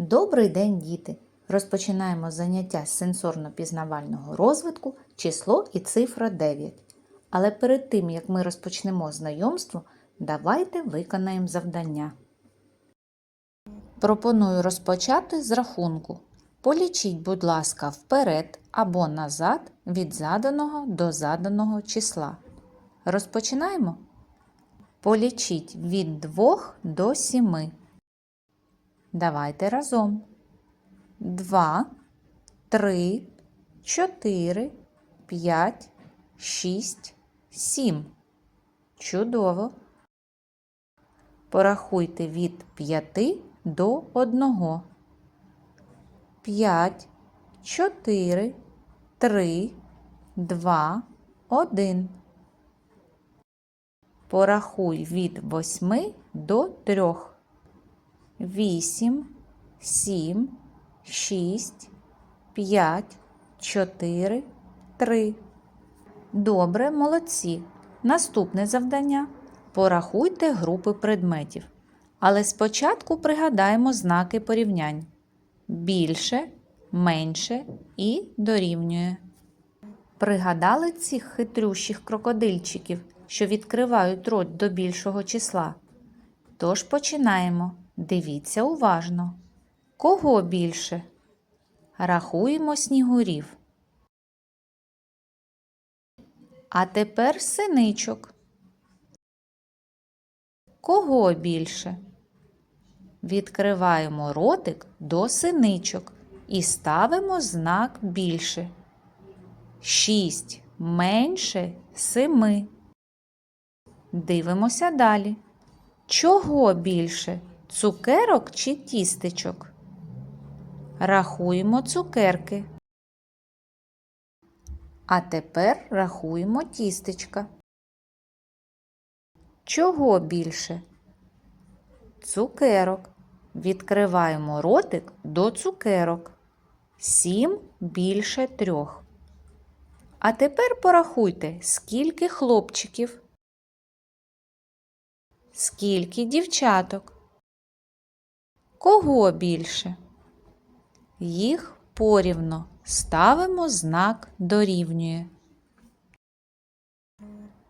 Добрий день, діти! Розпочинаємо заняття з сенсорно-пізнавального розвитку число і цифра 9. Але перед тим, як ми розпочнемо знайомство, давайте виконаємо завдання. Пропоную розпочати з рахунку. Полічіть, будь ласка, вперед або назад від заданого до заданого числа. Розпочинаємо. Полічіть від 2 до 7. Давайте разом. Два, три, чотири, п'ять, шість, сім. Чудово. Порахуйте від п'яти до одного. П'ять, чотири, три, два, один. Порахуй від восьми до трьох. Вісім, сім, шість, п'ять, чотири, три. Добре, молодці. Наступне завдання. Порахуйте групи предметів. Але спочатку пригадаємо знаки порівнянь. Більше, менше і дорівнює. Пригадали цих хитрющих крокодильчиків, що відкривають рот до більшого числа. Тож починаємо. Дивіться уважно. Кого більше? Рахуємо снігурів. А тепер синичок. Кого більше? Відкриваємо ротик до синичок і ставимо знак більше. Шість менше семи. Дивимося далі. Чого більше? Цукерок чи тістечок? Рахуємо цукерки. А тепер рахуємо тістечка. Чого більше? Цукерок. Відкриваємо ротик до цукерок. Сім більше трьох. А тепер порахуйте, скільки хлопчиків, скільки дівчаток. Кого більше? Їх порівно ставимо знак дорівнює.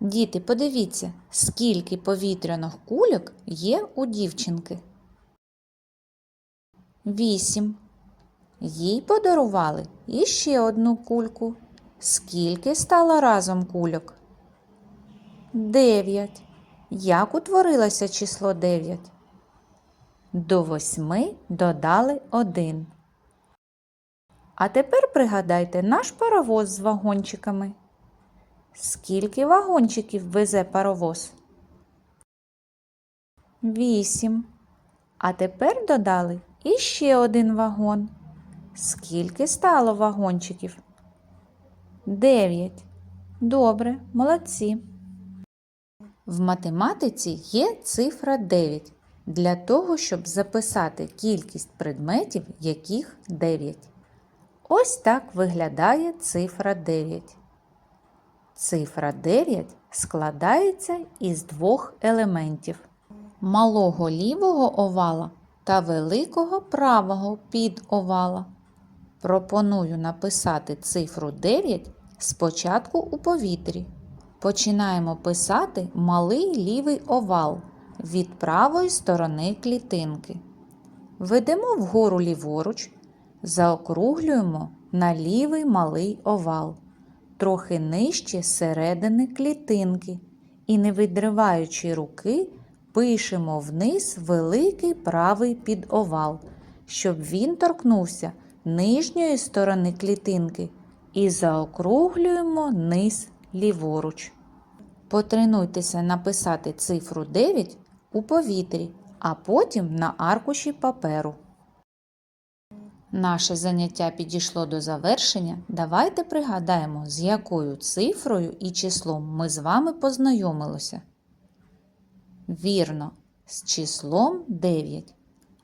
Діти, подивіться, скільки повітряних кульок є у дівчинки. Вісім. Їй подарували іще одну кульку. Скільки стало разом кульок? Дев'ять. Як утворилося число дев'ять? До восьми додали один. А тепер пригадайте наш паровоз з вагончиками. Скільки вагончиків везе паровоз? Вісім. А тепер додали іще один вагон. Скільки стало вагончиків? Дев'ять. Добре, молодці. В математиці є цифра 9 для того, щоб записати кількість предметів, яких 9. Ось так виглядає цифра 9. Цифра 9 складається із двох елементів малого лівого овала та великого правого підовала. Пропоную написати цифру 9 спочатку у повітрі. Починаємо писати малий лівий овал від правої сторони клітинки. Ведемо вгору ліворуч, заокруглюємо на лівий малий овал, трохи нижче середини клітинки і, не відриваючи руки, пишемо вниз великий правий підовал, щоб він торкнувся нижньої сторони клітинки і заокруглюємо низ ліворуч. Потренуйтеся написати цифру 9 у повітрі, а потім на аркуші паперу. Наше заняття підійшло до завершення. Давайте пригадаємо, з якою цифрою і числом ми з вами познайомилися. Вірно, з числом 9.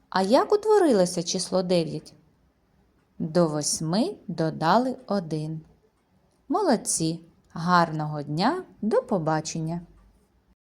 А як утворилося число 9? До 8 додали 1. Молодці! Гарного дня! До побачення!